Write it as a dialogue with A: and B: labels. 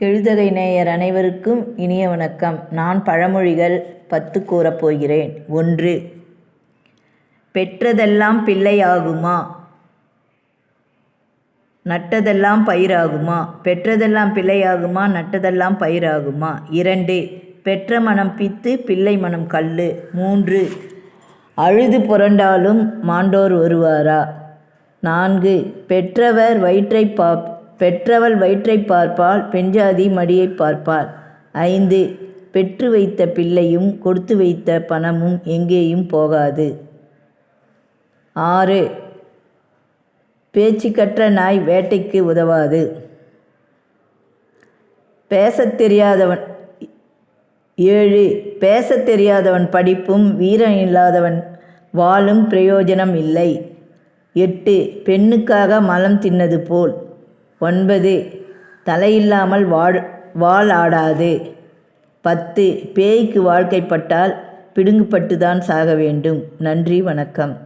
A: கெழுதகை நேயர் அனைவருக்கும் இனிய வணக்கம். நான் பழமொழிகள் பத்து கூறப் போகிறேன். ஒன்று பெற்றதெல்லாம் பிள்ளையாகுமா? நட்டதெல்லாம் பயிராகுமா? பெற்றதெல்லாம் பிள்ளையாகுமா? நட்டதெல்லாம் பயிராகுமா? இரண்டு பெற்ற மனம் பித்து பிள்ளை மனம் கல்லு. மூன்று அழுது புரண்டாலும் மாண்டோர் வருவாரா நான்கு பெற்றவர் வயிற்றை பா பெற்றவள் வயிற்றை பார்ப்பாள் பெண்ஜாதி மடியை பார்ப்பாள். ஐந்து பெற்று வைத்த பிள்ளையும் கொடுத்து வைத்த பணமும் எங்கேயும் போகாது. ஆறு பேச்சு கற்ற நாய் வேட்டைக்கு உதவாது. பேசத் தெரியாதவன் ஏழு பேசத் தெரியாதவன் படிப்பும் வீரம் இல்லாதவன் வாழும் பிரயோஜனம் இல்லை. எட்டு பெண்ணுக்காக மலம் தின்னது போல் ஒன்பது தலையில்லாமல் வாழ் வாள் ஆடாது பத்து பேய்க்கு வாழ்க்கைப்பட்டால் பிடுங்குப்பட்டு தான் சாக வேண்டும் நன்றி வணக்கம்.